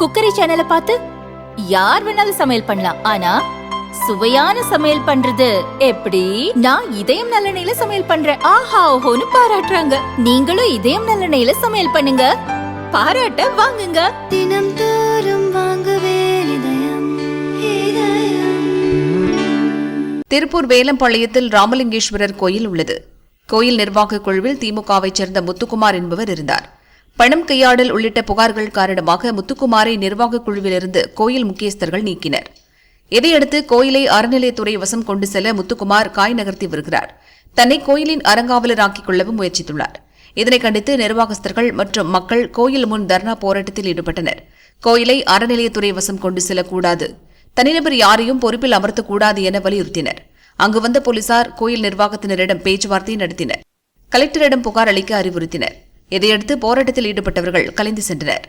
Cookery சேனலை பார்த்து யார் வேணாலும் சமையல் பண்ணலாம். ஆனா சுவையான சமையல் பண்றது எப்படி? நான் இதயம் நல்லெண்ணெயில சமையல் பண்றேன். ஆஹா ஓஹோன்னு பாராட்டுறாங்க. நீங்களும் இதயம் நல்லெண்ணெயில சமையல் பண்ணுங்க. பாராட்ட வாங்குங்க. தினம் தோறும் வாங்குவே இதயம் இதயம். திருப்பூர் வேலம்பாளையத்தில் ராமலிங்கேஸ்வரர் கோயில் உள்ளது. கோயில் நிர்வாகக் குழுவில் திமுகவைச் சேர்ந்த முத்துக்குமார் என்பவர் இருந்தார். பணம் கையாடல் உள்ளிட்ட புகார்கள் காரணமாக முத்துக்குமாரை நிர்வாகக் குழுவிலிருந்து கோயில் முக்கியஸ்தர்கள் நீக்கினர். இதையடுத்து கோயிலை அறநிலையத்துறை வசம் கொண்டு செல்ல முத்துக்குமார் காய் நகர்த்தி வருகிறார். தன்னை கோயிலின் அறங்காவலராக்கிக் கொள்ளவும் முயற்சித்துள்ளார். இதனை கண்டித்து நிர்வாகஸ்தர்கள் மற்றும் மக்கள் கோயில் முன் தர்ணா போராட்டத்தில் ஈடுபட்டனர். கோயிலை அறநிலையத்துறை வசம் கொண்டு செல்லக்கூடாது. தனிநபர் யாரையும் பொறுப்பில் அமர்த்தக்கூடாது என வலியுறுத்தினர். அங்கு வந்த போலீசார் கோயில் நிர்வாகத்தினரிடம் பேச்சுவார்த்தை நடத்தினர். கலெக்டரிடம் புகார் அளிக்க அறிவுறுத்தினர். இதையடுத்து போராட்டத்தில் ஈடுபட்டவர்கள் கலைந்து சென்றனர்.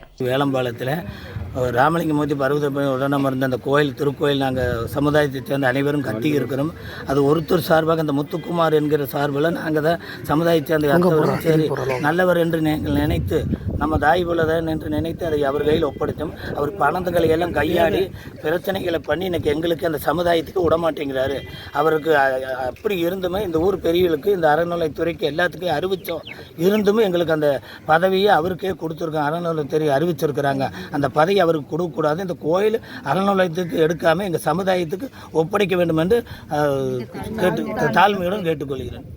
வேலம்பாளையத்தில் ராமலிங்கமூர்த்தி பர்வத உடனம் இருந்த அந்த கோயில் திருக்கோயில் நாங்கள் சமுதாயத்தைச் சேர்ந்த அனைவரும் கத்தி இருக்கிறோம். அது ஒருத்தர் சார்பாக அந்த முத்துக்குமார் என்கிற சார்பில் நாங்கள் தான் சமுதாயத்தைச் சேர்ந்த அனைவரும் சரி நல்லவர் என்று நினைத்து நம்ம தாய் போலதான் என்று நினைத்து அதை அவர் கையில் ஒப்படைத்தோம். அவர் பணத்துகளை எல்லாம் கையாடி பிரச்சனைகளை பண்ணி இன்னைக்கு எங்களுக்கு அந்த சமுதாயத்துக்கு விடமாட்டேங்கிறாரு. அவருக்கு அப்படி இருந்துமே இந்த ஊர் பெரியவர்களுக்கு இந்த அறநிலைத்துறைக்கு எல்லாத்துக்கும் அறிவித்தோம் இருந்துமே எங்களுக்கு அந்த பதவியை அவருக்கே கொடுத்துருக்கோம் அறநிலைத்துறை அறிவிச்சிருக்கிறாங்க. அந்த பதவி அவருக்கு கொடுக்கக்கூடாது. இந்த கோயில் அறநிலையத்துக்கு எடுக்காமல் எங்கள் சமுதாயத்துக்கு ஒப்படைக்க வேண்டும் என்று கேட்டு தாழ்மையுடன் கேட்டுக்கொள்கிறேன்.